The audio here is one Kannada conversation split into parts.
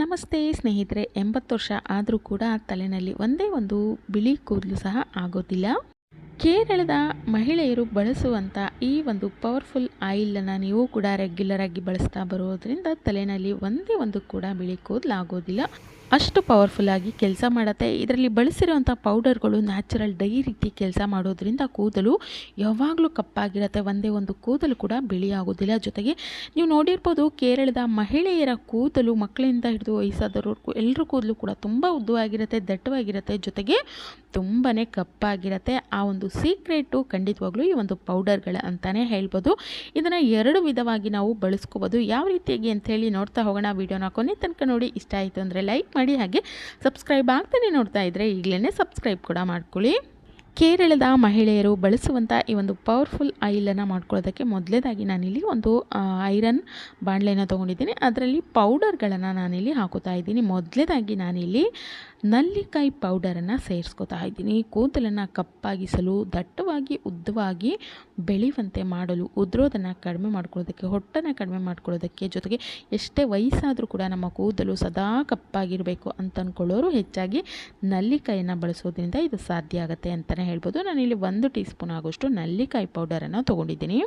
ನಮಸ್ತೆ ಸ್ನೇಹಿತರೆ, ಎಂಬತ್ತು ವರ್ಷ ಆದರೂ ಕೂಡ ತಲೆಯಲ್ಲಿ ಒಂದೇ ಒಂದು ಬಿಳಿ ಕೂದಲು ಸಹ ಆಗೋದಿಲ್ಲ. ಕೇರಳದ ಮಹಿಳೆಯರು ಬಳಸುವಂಥ ಈ ಒಂದು ಪವರ್ಫುಲ್ ಆಯಿಲನ್ನು ನೀವು ಕೂಡ ರೆಗ್ಯುಲರ್ ಆಗಿ ಬಳಸ್ತಾ ಬರೋದ್ರಿಂದ ತಲೆಯಲ್ಲಿ ಒಂದೇ ಒಂದು ಕೂಡ ಬಿಳಿ ಕೂದಲು ಆಗೋದಿಲ್ಲ. ಅಷ್ಟು ಪವರ್ಫುಲ್ಲಾಗಿ ಕೆಲಸ ಮಾಡುತ್ತೆ. ಇದರಲ್ಲಿ ಬಳಸಿರುವಂಥ ಪೌಡರ್ಗಳು ನ್ಯಾಚುರಲ್ ಡೈ ರೀತಿ ಕೆಲಸ ಮಾಡೋದ್ರಿಂದ ಕೂದಲು ಯಾವಾಗಲೂ ಕಪ್ಪಾಗಿರುತ್ತೆ. ಒಂದೇ ಒಂದು ಕೂದಲು ಕೂಡ ಬಿಳಿಯಾಗೋದಿಲ್ಲ. ಜೊತೆಗೆ ನೀವು ನೋಡಿರ್ಬೋದು ಕೇರಳದ ಮಹಿಳೆಯರ ಕೂದಲು, ಮಕ್ಕಳಿಂದ ಹಿಡಿದು ವಯಸ್ಸಾದವ್ರವರೆಗೂ ಎಲ್ಲರ ಕೂದಲು ಕೂಡ ತುಂಬ ಉದ್ದವಾಗಿರುತ್ತೆ, ದಟ್ಟವಾಗಿರುತ್ತೆ. ಜೊತೆಗೆ ತುಂಬಾ ಕಪ್ಪಾಗಿರುತ್ತೆ. ಆ ಒಂದು ಸೀಕ್ರೆಟು ಖಂಡಿತವಾಗ್ಲೂ ಈ ಒಂದು ಪೌಡರ್ಗಳ ಅಂತಲೇ ಹೇಳ್ಬೋದು. ಇದನ್ನು ಎರಡು ವಿಧವಾಗಿ ನಾವು ಬಳಸ್ಕೋಬೋದು. ಯಾವ ರೀತಿಯಾಗಿ ಅಂಥೇಳಿ ನೋಡ್ತಾ ಹೋಗೋಣ. ವಿಡಿಯೋನ ಕೊನೆ ತನಕ ನೋಡಿ. ಇಷ್ಟ ಆಯಿತು ಅಂದರೆ ಲೈಕ್ ಮಾಡಿ ಹಾಗೆ ಸಬ್ಸ್ಕ್ರೈಬ್ ಆಗ್ತಾನೆ ನೋಡ್ತಾ ಇದ್ದರೆ ಈಗಲೇ ಸಬ್ಸ್ಕ್ರೈಬ್ ಕೂಡ ಮಾಡ್ಕೊಳ್ಳಿ. ಕೇರಳದ ಮಹಿಳೆಯರು ಬಳಸುವಂಥ ಈ ಒಂದು ಪವರ್ಫುಲ್ ಆಯಿಲನ್ನು ಮಾಡ್ಕೊಳ್ಳೋದಕ್ಕೆ ಮೊದಲೇದಾಗಿ ನಾನಿಲ್ಲಿ ಒಂದು ಐರನ್ ಬಾಣಲೆಯನ್ನು ತೊಗೊಂಡಿದ್ದೀನಿ. ಅದರಲ್ಲಿ ಪೌಡರ್ಗಳನ್ನು ನಾನಿಲ್ಲಿ ಹಾಕೋತಾ ಇದ್ದೀನಿ. ಮೊದಲೇದಾಗಿ ನಾನಿಲ್ಲಿ ನಲ್ಲಿಕಾಯಿ ಪೌಡರನ್ನು ಸೇರಿಸ್ಕೋತಾ ಇದ್ದೀನಿ. ಕೂದಲನ್ನು ಕಪ್ಪಾಗಿಸಲು, ದಟ್ಟವಾಗಿ, ಉದ್ದವಾಗಿ ಬೆಳೆಯುವಂತೆ ಮಾಡಲು, ಉದುರೋದನ್ನು ಕಡಿಮೆ ಮಾಡ್ಕೊಳ್ಳೋದಕ್ಕೆ, ಹೊಟ್ಟನ್ನು ಕಡಿಮೆ ಮಾಡ್ಕೊಳ್ಳೋದಕ್ಕೆ ಜೊತೆಗೆ ಎಷ್ಟೇ ವಯಸ್ಸಾದರೂ ಕೂಡ ನಮ್ಮ ಕೂದಲು ಸದಾ ಕಪ್ಪಾಗಿರಬೇಕು ಅಂತ ಅಂದ್ಕೊಳ್ಳೋರು ಹೆಚ್ಚಾಗಿ ನಲ್ಲಿಕಾಯಿಯನ್ನು ಬಳಸೋದ್ರಿಂದ ಇದು ಸಾಧ್ಯ ಆಗುತ್ತೆ ಅಂತಲೇ ಹೇಳ್ಬೋದು. ನಾನಿಲ್ಲಿ ಒಂದು ಟೀ ಸ್ಪೂನ್ ಆಗೋಷ್ಟು ನಲ್ಲಿಕಾಯಿ ಪೌಡರನ್ನು ತೊಗೊಂಡಿದ್ದೀನಿ.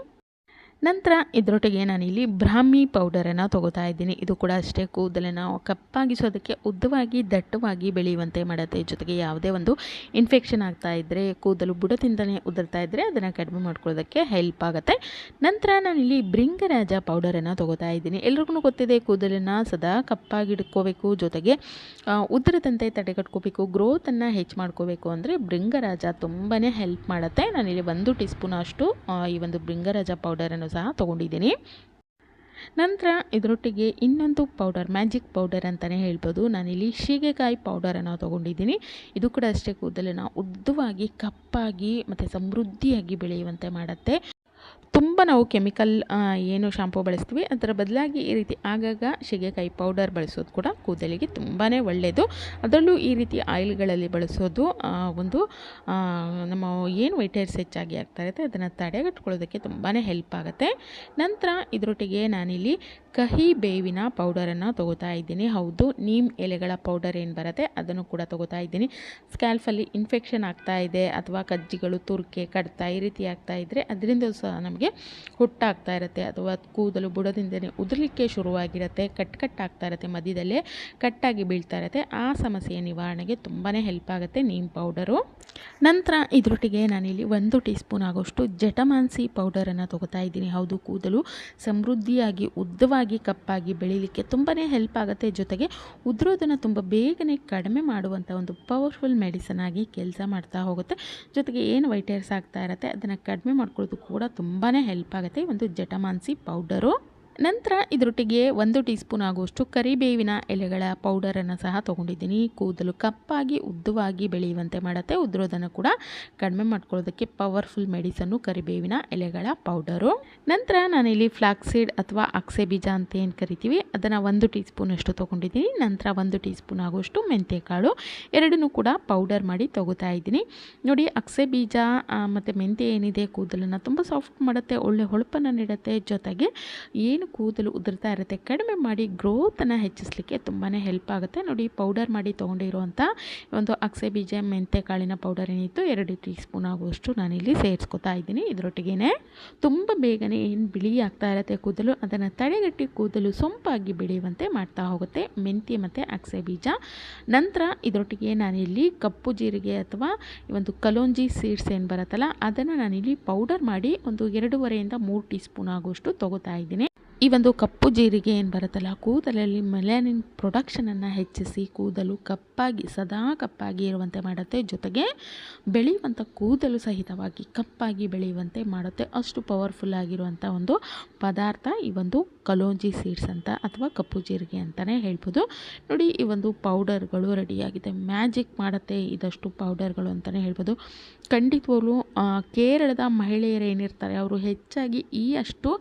ನಂತರ ಇದರೊಟ್ಟಿಗೆ ನಾನಿಲ್ಲಿ ಬ್ರಾಹ್ಮಿ ಪೌಡರನ್ನು ತೊಗೋತಾ ಇದ್ದೀನಿ. ಇದು ಕೂಡ ಅಷ್ಟೇ ಕೂದಲನ್ನು ಕಪ್ಪಾಗಿಸೋದಕ್ಕೆ ಉದ್ದವಾಗಿ, ದಟ್ಟವಾಗಿ ಬೆಳೆಯುವಂತೆ ಮಾಡುತ್ತೆ. ಜೊತೆಗೆ ಯಾವುದೇ ಒಂದು ಇನ್ಫೆಕ್ಷನ್ ಆಗ್ತಾ ಇದ್ದರೆ ಕೂದಲು ಬುಡದಿಂದಲೇ ಉದುರ್ತಾ ಇದ್ದರೆ ಅದನ್ನು ಕಡಿಮೆ ಮಾಡ್ಕೊಳ್ಳೋದಕ್ಕೆ ಹೆಲ್ಪ್ ಆಗುತ್ತೆ. ನಂತರ ನಾನಿಲ್ಲಿ ಭೃಂಗರಾಜ ಪೌಡರನ್ನು ತೊಗೋತಾ ಇದ್ದೀನಿ. ಎಲ್ರಿಗೂ ಗೊತ್ತಿದೆ, ಕೂದಲನ್ನು ಸದಾ ಕಪ್ಪಾಗಿಡ್ಕೋಬೇಕು ಜೊತೆಗೆ ಉದುರದಂತೆ ತಡೆಗಟ್ಕೋಬೇಕು. ಗ್ರೋತನ್ನು ಹೆಚ್ಚು ಮಾಡ್ಕೋಬೇಕು ಅಂದರೆ ಭೃಂಗರಾಜ ತುಂಬಾ ಹೆಲ್ಪ್ ಮಾಡುತ್ತೆ. ನಾನಿಲ್ಲಿ ಒಂದು ಟೀ ಸ್ಪೂನ್ ಅಷ್ಟು ಈ ಒಂದು ಭೃಂಗರಾಜ ಪೌಡರನ್ನು ಸಹ ತೊಗೊಂಡಿದ್ದೀನಿ. ನಂತರ ಇದರೊಟ್ಟಿಗೆ ಇನ್ನೊಂದು ಪೌಡರ್ ಮ್ಯಾಜಿಕ್ ಪೌಡರ್ ಅಂತಲೇ ಹೇಳ್ಬೋದು. ನಾನಿಲ್ಲಿ ಶೀಗೆಕಾಯಿ ಪೌಡರನ್ನು ತೊಗೊಂಡಿದ್ದೀನಿ. ಇದು ಕೂಡ ಅಷ್ಟೇ ಕೂದಲನ್ನು ಉದ್ದವಾಗಿ, ಕಪ್ಪಾಗಿ, ಮತ್ತು ಸಮೃದ್ಧಿಯಾಗಿ ಬೆಳೆಯುವಂತೆ ಮಾಡುತ್ತೆ. ತುಂಬ ನಾವು ಕೆಮಿಕಲ್ ಏನು ಶಾಂಪು ಬಳಸ್ತೀವಿ. ಅದರ ಬದಲಾಗಿ ಈ ರೀತಿ ಆಗಾಗ ಸೀಗೆಕಾಯಿ ಪೌಡರ್ ಬಳಸೋದು ಕೂಡ ಕೂದಲಿಗೆ ತುಂಬಾ ಒಳ್ಳೆಯದು ಅದರಲ್ಲೂ ಈ ರೀತಿ ಆಯಿಲ್ಗಳಲ್ಲಿ ಬಳಸೋದು ಒಂದು ನಮ್ಮ ಏನು ವೈಟ್ ಹೇರ್ಸ್ ಹೆಚ್ಚಾಗಿ ಆಗ್ತಾ ಇರುತ್ತೆ, ಅದನ್ನು ತಡೆಗಟ್ಕೊಳ್ಳೋದಕ್ಕೆ ತುಂಬಾ ಹೆಲ್ಪ್ ಆಗುತ್ತೆ. ನಂತರ ಇದರೊಟ್ಟಿಗೆ ನಾನಿಲ್ಲಿ ಕಹಿ ಬೇವಿನ ಪೌಡರನ್ನು ತೊಗೋತಾ ಇದ್ದೀನಿ. ಹೌದು, ನೀಮ್ ಎಲೆಗಳ ಪೌಡರ್ ಏನು ಬರುತ್ತೆ ಅದನ್ನು ಕೂಡ ತೊಗೋತಾ ಇದ್ದೀನಿ. ಸ್ಕ್ಯಾಲ್ಫಲ್ಲಿ ಇನ್ಫೆಕ್ಷನ್ ಆಗ್ತಾ ಇದೆ, ಅಥವಾ ಕಜ್ಜಿಗಳು ತುರ್ಕೆ, ಕಡ್ತಾ ಈ ರೀತಿ ಆಗ್ತಾ ಇದ್ದರೆ ಅದರಿಂದ ಸಹ ನಮಗೆ ಹುಟ್ಟಾಗ್ತಾ ಇರುತ್ತೆ. ಅಥವಾ ಕೂದಲು ಬುಡದಿಂದಲೇ ಉದುರಲಿಕ್ಕೆ ಶುರುವಾಗಿರುತ್ತೆ, ಕಟ್ ಕಟ್ ಆಗ್ತಾ ಇರುತ್ತೆ, ಮಧ್ಯದಲ್ಲೇ ಕಟ್ಟಾಗಿ ಬೀಳ್ತಾ ಇರುತ್ತೆ. ಆ ಸಮಸ್ಯೆಯ ನಿವಾರಣೆಗೆ ತುಂಬಾ ಹೆಲ್ಪ್ ಆಗುತ್ತೆ ನೀಮ್ ಪೌಡರು. ನಂತರ ಇದರೊಟ್ಟಿಗೆ ನಾನಿಲ್ಲಿ ಒಂದು ಟೀ ಸ್ಪೂನ್ ಆಗೋಷ್ಟು ಜಟಮಾನ್ಸಿ ಪೌಡರನ್ನು ತೊಗೋತಾ ಇದ್ದೀನಿ. ಹೌದು, ಕೂದಲು ಸಮೃದ್ಧಿಯಾಗಿ, ಉದ್ದವಾಗಿ, ಕಪ್ಪಾಗಿ ಬೆಳೀಲಿಕ್ಕೆ ತುಂಬಾ ಹೆಲ್ಪ್ ಆಗುತ್ತೆ. ಜೊತೆಗೆ ಉದುರೋದನ್ನು ತುಂಬ ಬೇಗನೆ ಕಡಿಮೆ ಮಾಡುವಂಥ ಒಂದು ಪವರ್ಫುಲ್ ಮೆಡಿಸನ್ ಆಗಿ ಕೆಲಸ ಮಾಡ್ತಾ ಹೋಗುತ್ತೆ. ಜೊತೆಗೆ ಏನು ವೈಟ್ ಆಗ್ತಾ ಇರುತ್ತೆ, ಅದನ್ನು ಕಡಿಮೆ ಮಾಡ್ಕೊಳ್ಳೋದು ಕೂಡ ತುಂಬಾ ಹೆಲ್ಪ್ ಆಗುತ್ತೆ. ಒಂದು ಜಟಮಾನ್ಸಿ ಪೌಡರು ನಂತರ ಇದರೊಟ್ಟಿಗೆ ಒಂದು ಟೀ ಸ್ಪೂನ್ ಆಗುವಷ್ಟು ಕರಿಬೇವಿನ ಎಲೆಗಳ ಪೌಡರನ್ನು ಸಹ ತೊಗೊಂಡಿದ್ದೀನಿ. ಕೂದಲು ಕಪ್ಪಾಗಿ, ಉದ್ದವಾಗಿ ಬೆಳೆಯುವಂತೆ ಮಾಡುತ್ತೆ. ಉದುರೋದನ್ನು ಕೂಡ ಕಡಿಮೆ ಮಾಡ್ಕೊಳ್ಳೋದಕ್ಕೆ ಪವರ್ಫುಲ್ ಮೆಡಿಸನ್ನು, ಕರಿಬೇವಿನ ಎಲೆಗಳ ಪೌಡರು. ನಂತರ ನಾನಿಲ್ಲಿ ಫ್ಲಾಕ್ಸೀಡ್ ಅಥವಾ ಅಕ್ಸೆ ಬೀಜ ಅಂತ ಏನು ಕರಿತೀವಿ, ಅದನ್ನು ಒಂದು ಟೀ ಸ್ಪೂನಷ್ಟು ತೊಗೊಂಡಿದ್ದೀನಿ. ನಂತರ ಒಂದು ಟೀ ಸ್ಪೂನ್ ಆಗುವಷ್ಟು ಮೆಂತ್ಯಕಾಳು, ಎರಡನ್ನೂ ಕೂಡ ಪೌಡರ್ ಮಾಡಿ ತೊಗೋತಾ ಇದ್ದೀನಿ. ನೋಡಿ, ಅಕ್ಸೆ ಬೀಜ ಮತ್ತು ಮೆಂತ್ಯ ಏನಿದೆ, ಕೂದಲನ್ನು ತುಂಬ ಸಾಫ್ಟ್ ಮಾಡುತ್ತೆ, ಒಳ್ಳೆ ಹೊಳಪನ್ನು ನೀಡುತ್ತೆ. ಜೊತೆಗೆ ಏನು ಕೂದಲು ಉದುರ್ತಾ ಇರುತ್ತೆ, ಕಡಿಮೆ ಮಾಡಿ ಗ್ರೋತನ್ನು ಹೆಚ್ಚಿಸಲಿಕ್ಕೆ ತುಂಬಾ ಹೆಲ್ಪ್ ಆಗುತ್ತೆ. ನೋಡಿ ಪೌಡರ್ ಮಾಡಿ ತೊಗೊಂಡಿರುವಂಥ ಒಂದು ಅಕ್ಸೆ ಬೀಜ ಮೆಂತೆ ಕಾಳಿನ ಪೌಡರ್ ಏನಿತ್ತು, ಎರಡು ಟೀ ಸ್ಪೂನ್ ಆಗುವಷ್ಟು ನಾನಿಲ್ಲಿ ಸೇರಿಸ್ಕೊತಾ ಇದ್ದೀನಿ. ಇದರೊಟ್ಟಿಗೆ ತುಂಬ ಬೇಗನೆ ಏನು ಬಿಳಿ ಆಗ್ತಾ ಇರುತ್ತೆ ಕೂದಲು, ಅದನ್ನು ತಡೆಗಟ್ಟಿ ಕೂದಲು ಸೊಂಪಾಗಿ ಬೆಳೆಯುವಂತೆ ಮಾಡ್ತಾ ಹೋಗುತ್ತೆ. ಮೆಂತ್ಯ ಮತ್ತು ಅಕ್ಸೆ ಬೀಜ ನಂತರ ಇದರೊಟ್ಟಿಗೆ ನಾನಿಲ್ಲಿ ಕಪ್ಪು ಜೀರಿಗೆ ಅಥವಾ ಒಂದು ಕಲೋಂಜಿ ಸೀಡ್ಸ್ ಏನು ಬರುತ್ತಲ್ಲ, ಅದನ್ನು ನಾನಿಲ್ಲಿ ಪೌಡರ್ ಮಾಡಿ ಒಂದು ಎರಡೂವರೆಯಿಂದ ಮೂರು ಟೀ ಸ್ಪೂನ್ ಆಗುವಷ್ಟು ತೊಗೋತಾ ಇದ್ದೀನಿ. ಈ ಒಂದು ಕಪ್ಪು ಜೀರಿಗೆ ಏನು ಬರುತ್ತಲ್ಲ ಕೂದಲಲ್ಲಿ ಮೆಲಾನಿನ್ ಪ್ರೊಡಕ್ಷನನ್ನು ಹೆಚ್ಚಿಸಿ ಕೂದಲು ಕಪ್ಪಾಗಿ, ಸದಾ ಕಪ್ಪಾಗಿ ಇರುವಂತೆ ಮಾಡುತ್ತೆ. ಜೊತೆಗೆ ಬೆಳೆಯುವಂಥ ಕೂದಲು ಸಹಿತವಾಗಿ ಕಪ್ಪಾಗಿ ಬೆಳೆಯುವಂತೆ ಮಾಡುತ್ತೆ. ಅಷ್ಟು ಪವರ್ಫುಲ್ ಆಗಿರುವಂಥ ಒಂದು ಪದಾರ್ಥ ಈ ಒಂದು ಕಲೋಂಜಿ ಸೀಡ್ಸ್ ಅಂತ ಅಥವಾ ಕಪ್ಪು ಜೀರಿಗೆ ಅಂತಲೇ ಹೇಳ್ಬೋದು. ನೋಡಿ ಈ ಒಂದು ಪೌಡರ್ಗಳು ರೆಡಿಯಾಗಿದೆ. ಮ್ಯಾಜಿಕ್ ಮಾಡುತ್ತೆ ಇದಷ್ಟು ಪೌಡರ್ಗಳು ಅಂತಲೇ ಹೇಳ್ಬೋದು. ಖಂಡಿತವಾಗ್ಲೂ ಕೇರಳದ ಮಹಿಳೆಯರು ಏನಿರ್ತಾರೆ, ಅವರು ಹೆಚ್ಚಾಗಿ ಈ ಅಷ್ಟು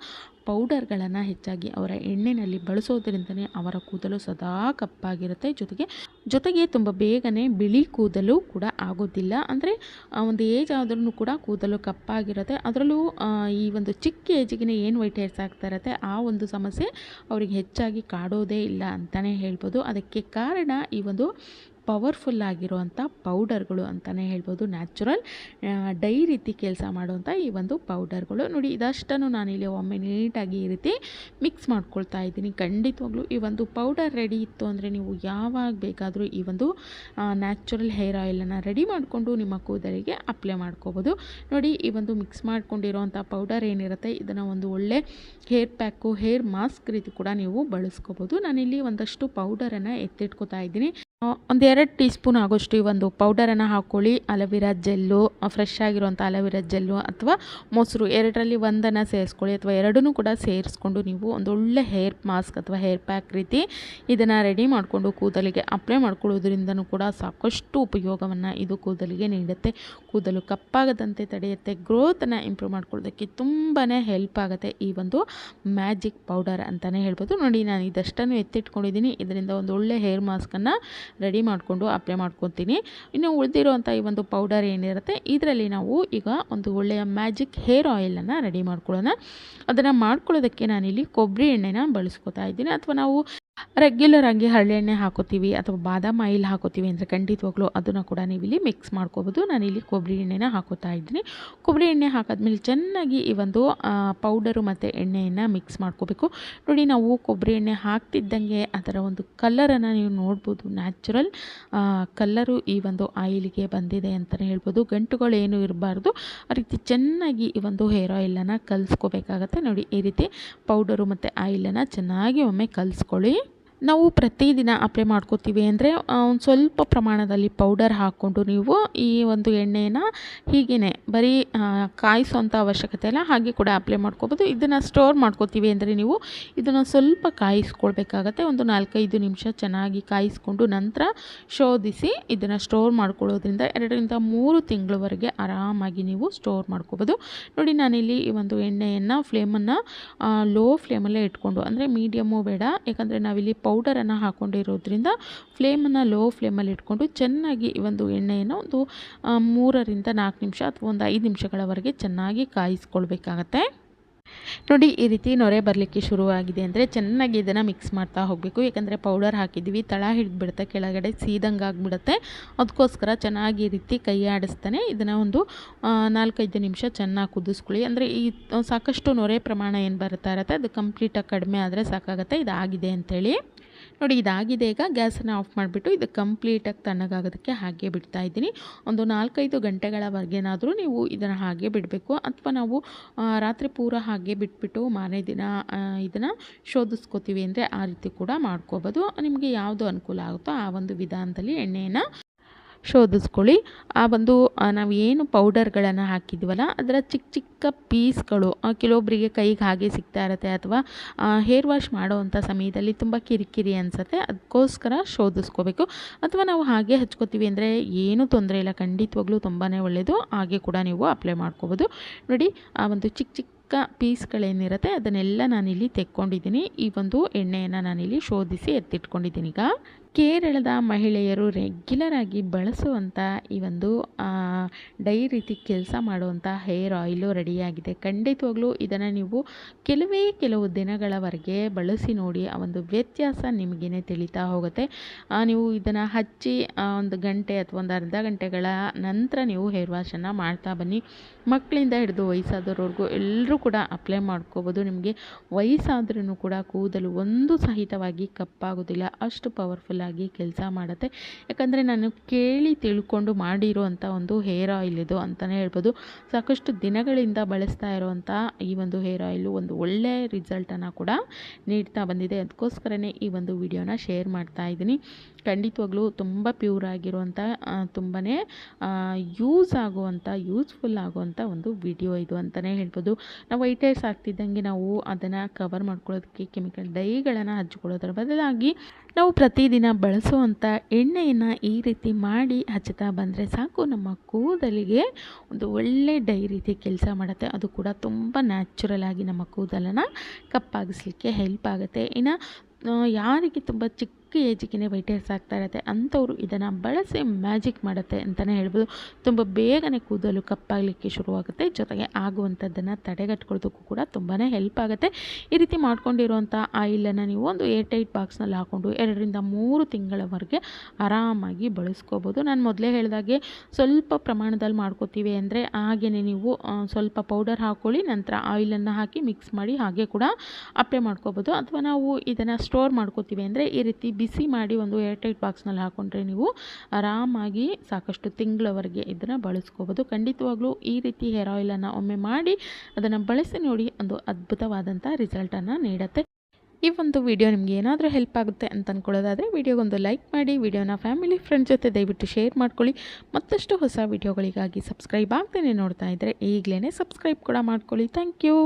ಪೌಡರ್ಗಳನ್ನು ಹೆಚ್ಚಾಗಿ ಅವರ ಎಣ್ಣೆಯಲ್ಲಿ ಬಳಸೋದ್ರಿಂದನೇ ಅವರ ಕೂದಲು ಸದಾ ಕಪ್ಪಾಗಿರುತ್ತೆ. ಜೊತೆಗೆ ಜೊತೆಗೆ ತುಂಬ ಬೇಗನೆ ಬಿಳಿ ಕೂದಲು ಕೂಡ ಆಗೋದಿಲ್ಲ. ಅಂದರೆ ಒಂದು ಏಜ್ ಆದ್ರೂ ಕೂಡ ಕೂದಲು ಕಪ್ಪಾಗಿರುತ್ತೆ. ಅದರಲ್ಲೂ ಈ ಒಂದು ಚಿಕ್ಕ ಏಜಿಗೆ ಏನು ವೈಟ್ ಹೇರ್ಸ್ ಆಗ್ತಾ ಇರುತ್ತೆ, ಆ ಒಂದು ಸಮಸ್ಯೆ ಅವರಿಗೆ ಹೆಚ್ಚಾಗಿ ಕಾಡೋದೇ ಇಲ್ಲ ಅಂತಲೇ ಹೇಳ್ಬೋದು. ಅದಕ್ಕೆ ಕಾರಣ ಈ ಒಂದು ಪವರ್ಫುಲ್ ಆಗಿರುವಂಥ ಪೌಡರ್ಗಳು ಅಂತಲೇ ಹೇಳ್ಬೋದು. ನ್ಯಾಚುರಲ್ ಡೈ ರೀತಿ ಕೆಲಸ ಮಾಡುವಂಥ ಈ ಒಂದು ಪೌಡರ್ಗಳು. ನೋಡಿ, ಇದಷ್ಟನ್ನು ನಾನಿಲ್ಲಿ ಒಮ್ಮೆ ನೀಟಾಗಿ ಈ ರೀತಿ ಮಿಕ್ಸ್ ಮಾಡ್ಕೊಳ್ತಾ ಇದ್ದೀನಿ. ಖಂಡಿತವಾಗ್ಲೂ ಈ ಒಂದು ಪೌಡರ್ ರೆಡಿ ಇತ್ತು ಅಂದರೆ ನೀವು ಯಾವಾಗ ಬೇಕಾದರೂ ಈ ಒಂದು ನ್ಯಾಚುರಲ್ ಹೇರ್ ಆಯಿಲನ್ನು ರೆಡಿ ಮಾಡಿಕೊಂಡು ನಿಮ್ಮ ಕೂದಲಿಗೆ ಅಪ್ಲೈ ಮಾಡ್ಕೋಬೋದು. ನೋಡಿ, ಈ ಒಂದು ಮಿಕ್ಸ್ ಮಾಡ್ಕೊಂಡಿರೋವಂಥ ಪೌಡರ್ ಏನಿರುತ್ತೆ, ಇದನ್ನು ಒಂದು ಒಳ್ಳೆ ಹೇರ್ ಪ್ಯಾಕು, ಹೇರ್ ಮಾಸ್ಕ್ ರೀತಿ ಕೂಡ ನೀವು ಬಳಸ್ಕೋಬೋದು. ನಾನಿಲ್ಲಿ ಒಂದಷ್ಟು ಪೌಡರನ್ನು ಎತ್ತಿಟ್ಕೋತಾ ಇದ್ದೀನಿ. ಒಂದು ಎರಡು ಟೀ ಸ್ಪೂನ್ ಆಗೋಷ್ಟು ಈ ಒಂದು ಪೌಡರನ್ನು ಹಾಕ್ಕೊಳ್ಳಿ ಅಲವಿರ ಜೆಲ್ಲು ಫ್ರೆಶ್ ಆಗಿರುವಂಥ ಅಲವಿರ ಜೆಲ್ಲು ಅಥವಾ ಮೊಸರು ಎರಡರಲ್ಲಿ ಒಂದನ್ನು ಸೇರಿಸ್ಕೊಳ್ಳಿ ಅಥವಾ ಎರಡನ್ನೂ ಕೂಡ ಸೇರಿಸ್ಕೊಂಡು ನೀವು ಒಂದು ಒಳ್ಳೆ ಹೇರ್ ಮಾಸ್ಕ್ ಅಥವಾ ಹೇರ್ ಪ್ಯಾಕ್ ರೀತಿ ಇದನ್ನು ರೆಡಿ ಮಾಡಿಕೊಂಡು ಕೂದಲಿಗೆ ಅಪ್ಲೈ ಮಾಡ್ಕೊಳ್ಳೋದ್ರಿಂದನೂ ಕೂಡ ಸಾಕಷ್ಟು ಉಪಯೋಗವನ್ನು ಇದು ಕೂದಲಿಗೆ ನೀಡುತ್ತೆ. ಕೂದಲು ಕಪ್ಪಾಗದಂತೆ ತಡೆಯುತ್ತೆ. ಗ್ರೋತನ್ನು ಇಂಪ್ರೂವ್ ಮಾಡ್ಕೊಳ್ಳೋದಕ್ಕೆ ತುಂಬಾ ಹೆಲ್ಪ್ ಆಗುತ್ತೆ ಈ ಒಂದು ಮ್ಯಾಜಿಕ್ ಪೌಡರ್ ಅಂತಲೇ ಹೇಳ್ಬೋದು. ನೋಡಿ, ನಾನು ಇದಷ್ಟನ್ನು ಎತ್ತಿಟ್ಕೊಂಡಿದ್ದೀನಿ. ಇದರಿಂದ ಒಂದು ಒಳ್ಳೆ ಹೇರ್ ಮಾಸ್ಕನ್ನು ರೆಡಿ ಮಾಡಿಕೊಂಡು ಅಪ್ಲೈ ಮಾಡ್ಕೊತೀನಿ. ಇನ್ನು ಉಳಿದಿರುವಂಥ ಈ ಒಂದು ಪೌಡರ್ ಏನಿರುತ್ತೆ, ಇದರಲ್ಲಿ ನಾವು ಈಗ ಒಂದು ಒಳ್ಳೆಯ ಮ್ಯಾಜಿಕ್ ಹೇರ್ ಆಯಿಲನ್ನು ರೆಡಿ ಮಾಡ್ಕೊಳ್ಳೋಣ. ಅದನ್ನು ಮಾಡ್ಕೊಳ್ಳೋದಕ್ಕೆ ನಾನಿಲ್ಲಿ ಕೊಬ್ಬರಿ ಎಣ್ಣೆನ ಬಳಸ್ಕೊತಾ ಇದ್ದೀನಿ. ಅಥವಾ ನಾವು ರೆಗ್ಯುಲರ್ ಆಗಿ ಹರಳೆಣ್ಣೆ ಹಾಕೋತೀವಿ ಅಥವಾ ಬಾದಾಮ್ ಆಯಿಲ್ ಹಾಕೋತೀವಿ ಅಂದರೆ ಖಂಡಿತವಾಗ್ಲೂ ಅದನ್ನು ಕೂಡ ನೀವು ಇಲ್ಲಿ ಮಿಕ್ಸ್ ಮಾಡ್ಕೋಬೋದು. ಇಲ್ಲಿ ಕೊಬ್ಬರಿ ಎಣ್ಣೆನ ಹಾಕೋತಾ ಇದ್ದೀನಿ. ಕೊಬ್ಬರಿ ಎಣ್ಣೆ ಹಾಕಾದ್ಮೇಲೆ ಚೆನ್ನಾಗಿ ಈ ಒಂದು ಪೌಡರು ಮತ್ತು ಎಣ್ಣೆಯನ್ನು ಮಿಕ್ಸ್ ಮಾಡ್ಕೋಬೇಕು. ನೋಡಿ ನಾವು ಕೊಬ್ಬರಿ ಎಣ್ಣೆ ಹಾಕ್ತಿದ್ದಂಗೆ ಅದರ ಒಂದು ಕಲ್ಲರನ್ನು ನೀವು ನೋಡ್ಬೋದು. ನ್ಯಾಚುರಲ್ ಕಲ್ಲರು ಈ ಒಂದು ಆಯಿಲ್ಗೆ ಬಂದಿದೆ ಅಂತಲೇ ಹೇಳ್ಬೋದು. ಗಂಟುಗಳು ಏನು ಇರಬಾರ್ದು. ಆ ರೀತಿ ಚೆನ್ನಾಗಿ ಈ ಒಂದು ಹೇರ್ ಆಯಿಲನ್ನು ಕಲಿಸ್ಕೋಬೇಕಾಗತ್ತೆ. ನೋಡಿ ಈ ರೀತಿ ಪೌಡರು ಮತ್ತು ಆಯಿಲನ್ನು ಚೆನ್ನಾಗಿ ಒಮ್ಮೆ ಕಲಿಸ್ಕೊಳ್ಳಿ. ನಾವು ಪ್ರತಿದಿನ ಅಪ್ಲೈ ಮಾಡ್ಕೋತೀವಿ ಅಂದರೆ ಒಂದು ಸ್ವಲ್ಪ ಪ್ರಮಾಣದಲ್ಲಿ ಪೌಡರ್ ಹಾಕ್ಕೊಂಡು ನೀವು ಈ ಒಂದು ಎಣ್ಣೆನ ಹೀಗೇ ಬರೀ ಕಾಯಿಸುವಂಥ ಅವಶ್ಯಕತೆ ಇಲ್ಲ, ಹಾಗೆ ಕೂಡ ಅಪ್ಲೈ ಮಾಡ್ಕೋಬೋದು. ಇದನ್ನು ಸ್ಟೋರ್ ಮಾಡ್ಕೋತೀವಿ ಅಂದರೆ ನೀವು ಇದನ್ನು ಸ್ವಲ್ಪ ಕಾಯಿಸ್ಕೊಳ್ಬೇಕಾಗತ್ತೆ. ಒಂದು ನಾಲ್ಕೈದು ನಿಮಿಷ ಚೆನ್ನಾಗಿ ಕಾಯಿಸ್ಕೊಂಡು ನಂತರ ಶೋಧಿಸಿ ಇದನ್ನು ಸ್ಟೋರ್ ಮಾಡ್ಕೊಳ್ಳೋದ್ರಿಂದ ಎರಡರಿಂದ ಮೂರು ತಿಂಗಳವರೆಗೆ ಆರಾಮಾಗಿ ನೀವು ಸ್ಟೋರ್ ಮಾಡ್ಕೋಬೋದು. ನೋಡಿ, ನಾನಿಲ್ಲಿ ಈ ಒಂದು ಎಣ್ಣೆಯನ್ನು ಫ್ಲೇಮನ್ನು ಲೋ ಫ್ಲೇಮಲ್ಲೇ ಇಟ್ಕೊಂಡು, ಅಂದರೆ ಮೀಡಿಯಮ್ಮು ಬೇಡ, ಯಾಕಂದರೆ ನಾವಿಲ್ಲಿ ಪೌಡರನ್ನು ಹಾಕ್ಕೊಂಡಿರೋದ್ರಿಂದ ಫ್ಲೇಮನ್ನು ಲೋ ಫ್ಲೇಮಲ್ಲಿ ಇಟ್ಕೊಂಡು ಚೆನ್ನಾಗಿ ಈ ಒಂದು ಎಣ್ಣೆಯನ್ನು ಒಂದು ಮೂರರಿಂದ ನಾಲ್ಕು ನಿಮಿಷ ಅಥವಾ ಒಂದು ಐದು ನಿಮಿಷಗಳವರೆಗೆ ಚೆನ್ನಾಗಿ ಕಾಯಿಸ್ಕೊಳ್ಬೇಕಾಗತ್ತೆ. ನೋಡಿ, ಈ ರೀತಿ ನೊರೆ ಬರಲಿಕ್ಕೆ ಶುರುವಾಗಿದೆ ಅಂದರೆ ಚೆನ್ನಾಗಿ ಇದನ್ನು ಮಿಕ್ಸ್ ಮಾಡ್ತಾ ಹೋಗಬೇಕು. ಯಾಕಂದರೆ ಪೌಡರ್ ಹಾಕಿದ್ದೀವಿ ತಳ ಹಿಡಿದ್ಬಿಡುತ್ತೆ, ಕೆಳಗಡೆ ಸೀದಂಗೆ ಆಗಿಬಿಡುತ್ತೆ. ಅದಕ್ಕೋಸ್ಕರ ಚೆನ್ನಾಗಿ ಈ ರೀತಿ ಕೈ ಆಡಿಸ್ತಾನೆ. ಇದನ್ನು ಒಂದು ನಾಲ್ಕೈದು ನಿಮಿಷ ಚೆನ್ನಾಗಿ ಕುದಿಸ್ಕೊಳ್ಳಿ. ಅಂದರೆ ಈ, ಸಾಕಷ್ಟು ನೊರೆ ಪ್ರಮಾಣ ಏನು ಬರ್ತಾ ಇರುತ್ತೆ, ಅದು ಕಂಪ್ಲೀಟಾಗಿ ಕಡಿಮೆ ಆದರೆ ಸಾಕಾಗುತ್ತೆ. ಇದಾಗಿದೆ ಅಂಥೇಳಿ ನೋಡಿ, ಇದಾಗಿದೆ ಈಗ. ಗ್ಯಾಸನ್ನು ಆಫ್ ಮಾಡಿಬಿಟ್ಟು ಇದು ಕಂಪ್ಲೀಟಾಗಿ ತಣ್ಣಗಾಗೋದಕ್ಕೆ ಹಾಗೆ ಬಿಡ್ತಾ ಇದ್ದೀನಿ. ಒಂದು ನಾಲ್ಕೈದು ಗಂಟೆಗಳವರೆಗೇನಾದರೂ ನೀವು ಇದನ್ನು ಹಾಗೆ ಬಿಡಬೇಕು. ಅಥವಾ ನಾವು ರಾತ್ರಿ ಪೂರ ಹಾಗೆ ಬಿಟ್ಬಿಟ್ಟು ಮಾರನೇ ದಿನ ಇದನ್ನು ಶೋಧಿಸ್ಕೋತೀವಿ ಅಂದರೆ ಆ ರೀತಿ ಕೂಡ ಮಾಡ್ಕೋಬೋದು. ನಿಮಗೆ ಯಾವುದು ಅನುಕೂಲ ಆಗುತ್ತೋ ಆ ಒಂದು ವಿಧಾನದಲ್ಲಿ ಎಣ್ಣೆಯನ್ನು ಶೋಧಿಸ್ಕೊಳ್ಳಿ. ಆ ಒಂದು ನಾವು ಏನು ಪೌಡರ್ಗಳನ್ನು ಹಾಕಿದ್ವಲ್ಲ, ಅದರ ಚಿಕ್ಕ ಚಿಕ್ಕ ಪೀಸ್ಗಳು ಕೆಲವೊಬ್ಬರಿಗೆ ಕೈಗೆ ಹಾಗೆ ಸಿಗ್ತಾ ಇರುತ್ತೆ ಅಥವಾ ಹೇರ್ ವಾಶ್ ಮಾಡೋವಂಥ ಸಮಯದಲ್ಲಿ ತುಂಬ ಕಿರಿಕಿರಿ ಅನಿಸುತ್ತೆ ಅದಕ್ಕೋಸ್ಕರ ಶೋಧಿಸ್ಕೋಬೇಕು. ಅಥವಾ ನಾವು ಹಾಗೆ ಹಚ್ಕೋತೀವಿ ಅಂದರೆ ಏನೂ ತೊಂದರೆ ಇಲ್ಲ, ಖಂಡಿತವಾಗ್ಲೂ ತುಂಬಾ ಒಳ್ಳೆಯದು ಹಾಗೆ ಕೂಡ ನೀವು ಅಪ್ಲೈ ಮಾಡ್ಕೋಬೋದು. ನೋಡಿ, ಆ ಒಂದು ಚಿಕ್ಕ ಚಿಕ್ಕ ಪೀಸ್ಗಳೇನಿರುತ್ತೆ, ಅದನ್ನೆಲ್ಲ ನಾನಿಲ್ಲಿ ತೆಕ್ಕೊಂಡಿದ್ದೀನಿ. ಈ ಒಂದು ಎಣ್ಣೆಯನ್ನು ನಾನಿಲ್ಲಿ ಶೋಧಿಸಿ ಎತ್ತಿಟ್ಕೊಂಡಿದ್ದೀನಿ ಈಗ. ಕೇರಳದ ಮಹಿಳೆಯರು ರೆಗ್ಯುಲರ್ ಆಗಿ ಬಳಸುವಂಥ ಈ ಒಂದು ಡೈ ರೀತಿ ಕೆಲಸ ಮಾಡುವಂಥ ಹೇರ್ ಆಯಿಲು ರೆಡಿಯಾಗಿದೆ. ಖಂಡಿತವಾಗ್ಲೂ ಇದನ್ನು ನೀವು ಕೆಲವೇ ಕೆಲವು ದಿನಗಳವರೆಗೆ ಬಳಸಿ ನೋಡಿ ಆ ಒಂದು ವ್ಯತ್ಯಾಸ ನಿಮಗೇನೆ ತಿಳಿತಾ ಹೋಗುತ್ತೆ. ನೀವು ಇದನ್ನು ಹಚ್ಚಿ ಒಂದು ಗಂಟೆ ಅಥವಾ ಒಂದು ಅರ್ಧ ಗಂಟೆಗಳ ನಂತರ ನೀವು ಹೇರ್ ವಾಶನ್ನು ಮಾಡ್ತಾ ಬನ್ನಿ. ಮಕ್ಕಳಿಂದ ಹಿಡಿದು ವಯಸ್ಸಾದವ್ರವರೆಗೂ ಎಲ್ಲರೂ ಕೂಡ ಅಪ್ಲೈ ಮಾಡ್ಕೋಬೋದು. ನಿಮಗೆ ವಯಸ್ಸಾದ್ರೂ ಕೂಡ ಕೂದಲು ಒಂದು ಸಹಿತವಾಗಿ ಕಪ್ಪಾಗೋದಿಲ್ಲ. ಅಷ್ಟು ಪವರ್ಫುಲ್ ಆಗಿ ಕೆಲಸ ಮಾಡುತ್ತೆ. ಯಾಕಂದರೆ ನಾನು ಕೇಳಿ ತಿಳ್ಕೊಂಡು ಮಾಡಿರುವಂಥ ಒಂದು ಹೇರ್ ಆಯಿಲ್ ಇದು ಅಂತಲೇ ಹೇಳ್ಬೋದು. ಸಾಕಷ್ಟು ದಿನಗಳಿಂದ ಬಳಸ್ತಾ ಇರುವಂಥ ಈ ಒಂದು ಹೇರ್ ಆಯಿಲು ಒಂದು ಒಳ್ಳೆಯ ರಿಸಲ್ಟನ್ನು ಕೂಡ ನೀಡ್ತಾ ಬಂದಿದೆ. ಅದಕ್ಕೋಸ್ಕರನೇ ಈ ಒಂದು ವಿಡಿಯೋನ ಶೇರ್ ಮಾಡ್ತಾ ಇದ್ದೀನಿ. ಖಂಡಿತವಾಗ್ಲೂ ತುಂಬ ಪ್ಯೂರ್ ಆಗಿರುವಂಥ ತುಂಬಾ ಯೂಸ್ ಆಗುವಂಥ, ಯೂಸ್ಫುಲ್ ಆಗುವಂಥ ಒಂದು ವಿಡಿಯೋ ಇದು ಅಂತಲೇ ಹೇಳ್ಬೋದು. ನಾವು ವೈಟ್ ಹೇರ್ಸ್ ಆಗ್ತಿದ್ದಂಗೆ ನಾವು ಅದನ್ನು ಕವರ್ ಮಾಡ್ಕೊಳ್ಳೋದಕ್ಕೆ ಕೆಮಿಕಲ್ ಡೈಗಳನ್ನು ಹಚ್ಕೊಳ್ಳೋದ್ರ ಬದಲಾಗಿ ನಾವು ಪ್ರತಿದಿನ ಬಳಸುವಂಥ ಎಣ್ಣೆಯನ್ನು ಈ ರೀತಿ ಮಾಡಿ ಹಚ್ಚುತ್ತಾ ಬಂದರೆ ಸಾಕು. ನಮ್ಮ ಕೂದಲಿಗೆ ಒಂದು ಒಳ್ಳೆ ಡೈ ರೀತಿ ಕೆಲಸ ಮಾಡುತ್ತೆ. ಅದು ಕೂಡ ತುಂಬ ನ್ಯಾಚುರಲ್ ಆಗಿ ನಮ್ಮ ಕೂದಲನ್ನು ಕಪ್ಪಾಗಿಸ್ಲಿಕ್ಕೆ ಹೆಲ್ಪ್ ಆಗುತ್ತೆ. ಇನ್ನು ಯಾರಿಗೆ ತುಂಬ ಚಿಕ್ಕ ಏಜಿಗೆ ವೈಟ್ ಹೇರ್ಸ್ ಆಗ್ತಾ ಇರುತ್ತೆ. ಅಂಥವ್ರು ಇದನ್ನು ಬಳಸಿ ಮ್ಯಾಜಿಕ್ ಮಾಡುತ್ತೆ ಅಂತಲೇ ಹೇಳ್ಬೋದು. ತುಂಬ ಬೇಗನೆ ಕೂದಲು ಕಪ್ಪಾಗಲಿಕ್ಕೆ ಶುರುವಾಗುತ್ತೆ. ಜೊತೆಗೆ ಆಗುವಂಥದ್ದನ್ನು ತಡೆಗಟ್ಕೊಳ್ಳೋದಕ್ಕೂ ಕೂಡ ತುಂಬಾ ಹೆಲ್ಪ್ ಆಗುತ್ತೆ. ಈ ರೀತಿ ಮಾಡ್ಕೊಂಡಿರುವಂಥ ಆಯಿಲನ್ನು ನೀವು ಒಂದು ಏರ್ ಟೈಟ್ ಬಾಕ್ಸ್ನಲ್ಲಿ ಹಾಕ್ಕೊಂಡು ಎರಡರಿಂದ ಮೂರು ತಿಂಗಳವರೆಗೆ ಆರಾಮಾಗಿ ಬಳಸ್ಕೋಬೋದು. ನಾನು ಮೊದಲೇ ಹೇಳಿದಾಗೆ ಸ್ವಲ್ಪ ಪ್ರಮಾಣದಲ್ಲಿ ಮಾಡ್ಕೋತೀವಿ ಅಂದರೆ ಹಾಗೆಯೇ ನೀವು ಸ್ವಲ್ಪ ಪೌಡರ್ ಹಾಕ್ಕೊಳ್ಳಿ ನಂತರ ಆಯಿಲನ್ನು ಹಾಕಿ ಮಿಕ್ಸ್ ಮಾಡಿ ಹಾಗೆ ಕೂಡ ಅಪ್ಲೈ ಮಾಡ್ಕೋಬೋದು. ಅಥವಾ ನಾವು ಇದನ್ನು ಸ್ಟೋರ್ ಮಾಡ್ಕೋತೀವಿ ಅಂದರೆ ಈ ರೀತಿ ಬಿಸಿ ಮಾಡಿ ಒಂದು ಏರ್ ಟೈಟ್ ಬಾಕ್ಸ್ನಲ್ಲಿ ಹಾಕ್ಕೊಂಡ್ರೆ ನೀವು ಆರಾಮಾಗಿ ಸಾಕಷ್ಟು ತಿಂಗಳವರೆಗೆ ಇದನ್ನು ಬಳಸ್ಕೋಬೋದು. ಖಂಡಿತವಾಗ್ಲೂ ಈ ರೀತಿ ಹೇರ್ ಆಯಿಲನ್ನು ಒಮ್ಮೆ ಮಾಡಿ ಅದನ್ನು ಬಳಸಿ ನೋಡಿ ಒಂದು ಅದ್ಭುತವಾದಂಥ ರಿಸಲ್ಟನ್ನು ನೀಡುತ್ತೆ. ಈ ಒಂದು ವಿಡಿಯೋ ನಿಮಗೆ ಏನಾದರೂ ಹೆಲ್ಪ್ ಆಗುತ್ತೆ ಅಂತ ಅಂದ್ಕೊಳ್ಳೋದಾದರೆ ವಿಡಿಯೋಗೊಂದು ಲೈಕ್ ಮಾಡಿ, ವಿಡಿಯೋನ ಫ್ಯಾಮಿಲಿ ಫ್ರೆಂಡ್ ಜೊತೆ ದಯವಿಟ್ಟು ಶೇರ್ ಮಾಡ್ಕೊಳ್ಳಿ. ಮತ್ತಷ್ಟು ಹೊಸ ವಿಡಿಯೋಗಳಿಗಾಗಿ ಸಬ್ಸ್ಕ್ರೈಬ್ ಆಗ್ತೇನೆ ನೋಡ್ತಾ ಇದ್ದರೆ ಈಗಲೇ ಸಬ್ಸ್ಕ್ರೈಬ್ ಕೂಡ ಮಾಡ್ಕೊಳ್ಳಿ. Thank you.